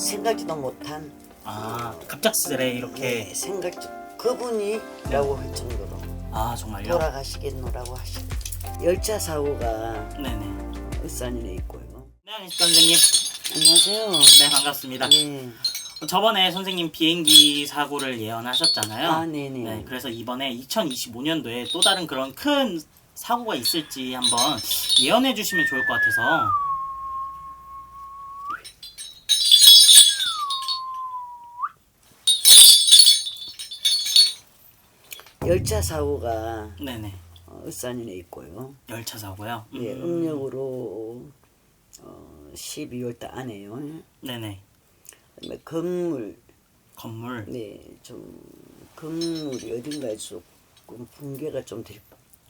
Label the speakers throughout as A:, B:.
A: 생각지도 못한
B: 아 갑작스레 이렇게
A: 네, 생각지 그분이라고 할 정도로
B: 아 정말요?
A: 돌아가시겠노라고 하시고 열차 사고가
B: 네네.
A: 울산에 있고요.
B: 네 선생님.
A: 안녕하세요.
B: 네 반갑습니다.
A: 네.
B: 저번에 선생님 비행기 사고를 예언하셨잖아요.
A: 아, 네네.
B: 네, 그래서 이번에 2025년도에 또 다른 그런 큰 사고가 있을지 한번 예언해 주시면 좋을 것 같아서.
A: 열차 사고가
B: 네네.
A: 어, 울산에 있고요.
B: 열차 사고요. 음,
A: 예, 음력으로 어, 12월 달 안에요.
B: 네네.
A: 그다음에 건물
B: 건물.
A: 네, 좀 건물이 어딘가에 조금 붕괴가 좀 될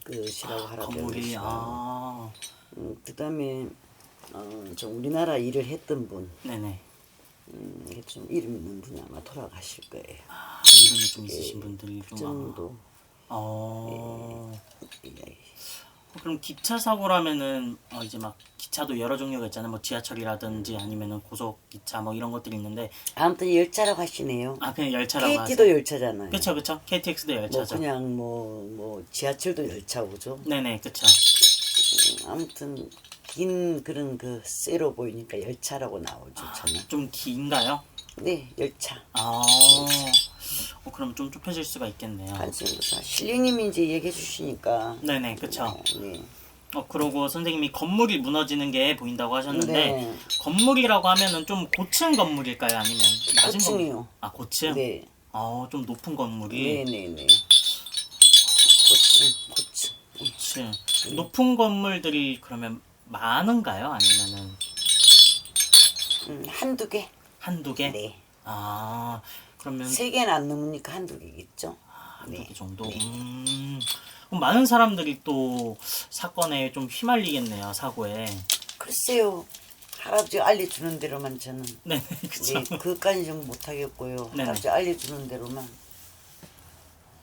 A: 것이라고 하라
B: 건물이 아
A: 음, 그다음에 어, 좀 우리나라 일을 했던 분,
B: 네네.
A: 음, 이게 좀 이름 있는 분이 아마 돌아가실 거예요.
B: 아, 이름이 좀 있으신 분들이
A: 그
B: 좀.
A: 정도.
B: 아, 어.
A: 예,
B: 그럼 기차 사고라면은 어 이제 막 기차도 여러 종류가 있잖아요. 뭐 지하철이라든지 아니면은 고속 기차 뭐 이런 것들이 있는데
A: 아무튼 열차라고 하시네요.
B: 아 그냥 열차라고
A: KT도
B: 하세요.
A: 열차잖아요.
B: 그쵸 그쵸. KTX도
A: 뭐
B: 열차죠.
A: 그냥 뭐뭐 지하철도 열차고죠.
B: 네네.
A: 음, 아무튼 긴 그런 그 쇠로 보이니까 열차라고 나오죠. 저는.
B: 좀 긴가요?
A: 네, 열차.
B: 아, 어, 그럼 좀 좁혀질 수가 있겠네요.
A: 한승부사 실령님이 이제 얘기해 주시니까.
B: 네네 그쵸.
A: 네.
B: 어 그러고 선생님이 건물이 무너지는 게 보인다고 하셨는데
A: 네.
B: 건물이라고 하면은 좀 고층 건물일까요? 아니면 낮은
A: 고층이요.
B: 건물? 아 고층?
A: 네.
B: 어 좀 높은 건물이
A: 네, 네, 네. 고층, 고층.
B: 고층.
A: 네.
B: 높은 건물들이 그러면 많은가요? 아니면은
A: 음, 한두 개.
B: 한두 개?
A: 네.
B: 아 그러면
A: 세 개는 안 넘으니까 한두 개겠죠.
B: 한두 개
A: 네.
B: 정도. 음, 그럼 많은 사람들이 또 사건에 좀 휘말리겠네요 사고에.
A: 글쎄요. 할아버지가 알려주는 대로만 저는
B: 네네 그쵸.
A: 네, 그것까지 좀 못하겠고요.
B: 네네.
A: 할아버지 알려주는 대로만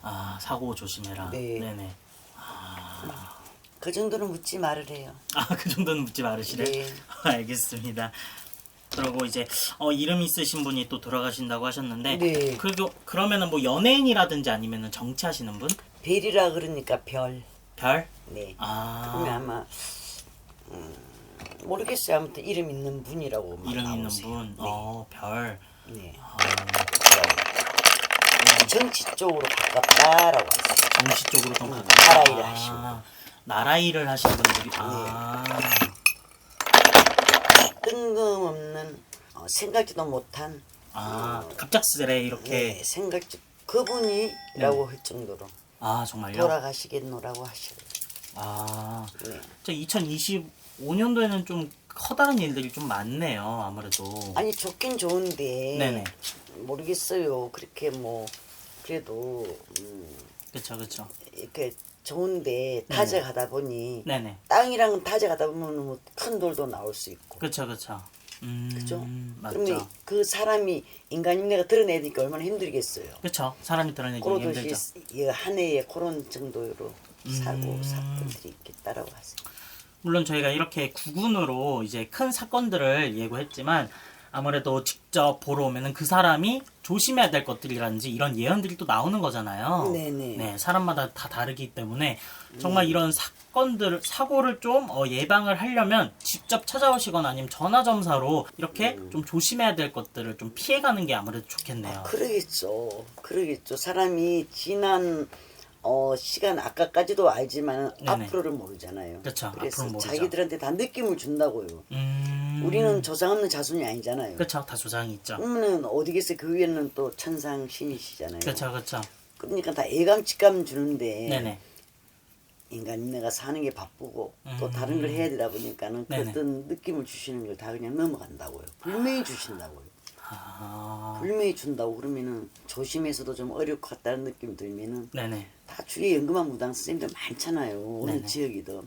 B: 아 사고 조심해라.
A: 네.
B: 네네.
A: 그 정도는 묻지 말을 해요.
B: 아그 정도는 묻지 말으시래.
A: 네.
B: 알겠습니다. 그리고 이제 어, 이름 있으신 분이 또 돌아가신다고 하셨는데
A: 네.
B: 그리고 그러면은 뭐 연예인이라든지 아니면은 정치하시는 분?
A: 별이라 그러니까 별.
B: 별?
A: 네.
B: 아
A: 그러면 아마 음, 모르겠어요. 아무튼 이름 있는 분이라고
B: 이름 있는
A: 나오세요.
B: 분. 어 별.
A: 네.
B: 어,
A: 정치 쪽으로 가깝다라고 하세요.
B: 정치 쪽으로 좀
A: 음,
B: 가까이.
A: 나라 일을 하시는
B: 아, 나라 일을 하시는 분들이. 아
A: 뜬금없는 어, 생각지도 못한
B: 아 갑작스레 이렇게.
A: 네, 생각지 그분이라고 할 정도로
B: 아 정말요?
A: 돌아가시겠노라고 하시고
B: 아
A: 네.
B: 저 2025년도에는 좀 커다란 일들이 좀 많네요. 아무래도.
A: 아니 좋긴 좋은데
B: 네네.
A: 모르겠어요. 그렇게 뭐 그래도 음,
B: 그쵸 그쵸.
A: 이렇게 좋은데 타져가다 보니
B: 네네.
A: 땅이랑 건 타져가다 보면 뭐 큰 돌도 나올 수 있고
B: 그쵸 그쵸. 음,
A: 그죠?
B: 맞죠.
A: 그러면 그 사람이 인간임내가 드러내니까 얼마나 힘들겠어요.
B: 그쵸. 사람이 드러내기
A: 그러듯이
B: 힘들죠.
A: 이한 해에 그런 정도로 사고
B: 음.
A: 사건들이 있겠다라고 하세요.
B: 물론 저희가 이렇게 구군으로 이제 큰 사건들을 예고했지만 아무래도 직접 보러 오면은 그 사람이 조심해야 될 것들이라든지 이런 예언들이 또 나오는 거잖아요.
A: 네네.
B: 네, 사람마다 다 다르기 때문에 정말 이런 사건들 사고를 좀 어, 예방을 하려면 직접 찾아오시거나 아니면 전화 점사로 이렇게
A: 음.
B: 좀 조심해야 될 것들을 좀 피해가는 게 아무래도 좋겠네요.
A: 그러겠죠. 그러겠죠. 사람이 지난 어, 시간 아까까지도 알지만
B: 네네.
A: 앞으로를 모르잖아요.
B: 그쵸,
A: 그래서
B: 앞으로는 모르죠.
A: 자기들한테 다 느낌을 준다고요.
B: 음,
A: 우리는 조상 없는 자손이 아니잖아요.
B: 그쵸, 다 조상이 있죠.
A: 그러면은 어디겠어요? 그 위에는 또 천상 신이시잖아요.
B: 그쵸, 그쵸.
A: 그러니까 다 예감직감 주는데
B: 네네.
A: 인간 내가 사는 게 바쁘고 또
B: 음.
A: 다른 걸 해야 되다 보니까는 그
B: 네네.
A: 어떤 느낌을 주시는 걸 다 그냥 넘어간다고요. 분명히 주신다고요.
B: 아,
A: 분명히 준다고 그러면은 조심해서도 좀 어려울 것 같다는 느낌 들면은
B: 네네.
A: 다 주위에 연금한 무당 선생님들 많잖아요. 어느
B: 네네.
A: 지역이든.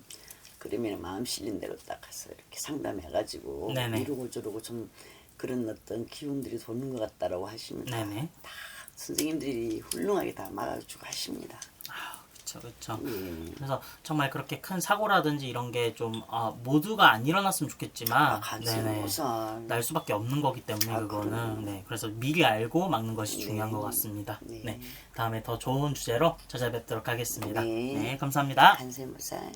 A: 그러면 마음 실린 대로 딱 가서 이렇게 상담해가지고
B: 네네.
A: 이러고 저러고 좀 그런 어떤 기운들이 도는 것 같다라고 하시면
B: 네네.
A: 다 선생님들이 훌륭하게 다 막아주고 하십니다.
B: 아. 그렇죠, 그렇죠.
A: 예.
B: 그래서 정말 그렇게 큰 사고라든지 이런 게좀 아, 모두가 안 일어났으면 좋겠지만
A: 아,
B: 네네.
A: 우선
B: 날 수밖에 없는 거기 때문에
A: 아,
B: 그거는. 네 그래서 미리 알고 막는 것이 중요한
A: 네.
B: 것 같습니다.
A: 네.
B: 네 다음에 더 좋은 주제로 찾아뵙도록 하겠습니다.
A: 네.
B: 네 감사합니다.
A: 한세무살